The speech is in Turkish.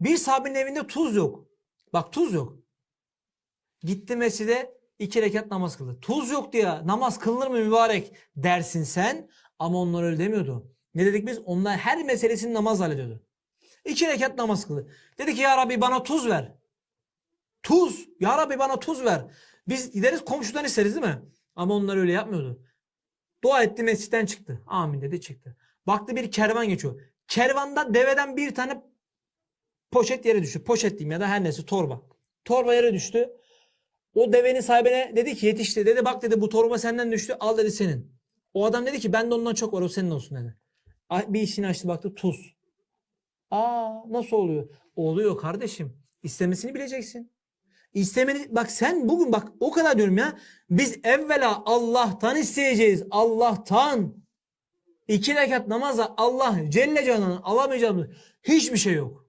Bir sahabenin evinde tuz yok. Bak tuz yok. Gitti mescide iki rekat namaz kıldı. Tuz yok diye namaz kılınır mı mübarek dersin sen. Ama onlar öyle demiyordu. Ne dedik biz? Onlar her meselesini namaz hallediyordu. İki rekat namaz kıldı. Dedi ki ya Rabbi bana tuz ver. Tuz. Ya Rabbi bana tuz ver. Biz gideriz komşudan isteriz değil mi? Ama onlar öyle yapmıyordu. Dua etti mescitten çıktı. Amin dedi çıktı. Baktı bir kervan geçiyor. Kervanda deveden bir tane poşet yere düştü. Poşet diyeyim ya da her neyse torba. Torba yere düştü. O devenin sahibine dedi ki yetişti. Dedi bak dedi bu torba senden düştü. Al dedi senin. O adam dedi ki ben de ondan çok var o senin olsun dedi. Bir işini açtı baktı tuz. Aa nasıl oluyor? Oluyor kardeşim. İstemesini bileceksin. İstemeni bak sen bugün bak o kadar diyorum ya. Biz evvela Allah'tan isteyeceğiz. Allah'tan. İki rekat namazla Allah Celle Canan'ın alamayacağımız hiçbir şey yok.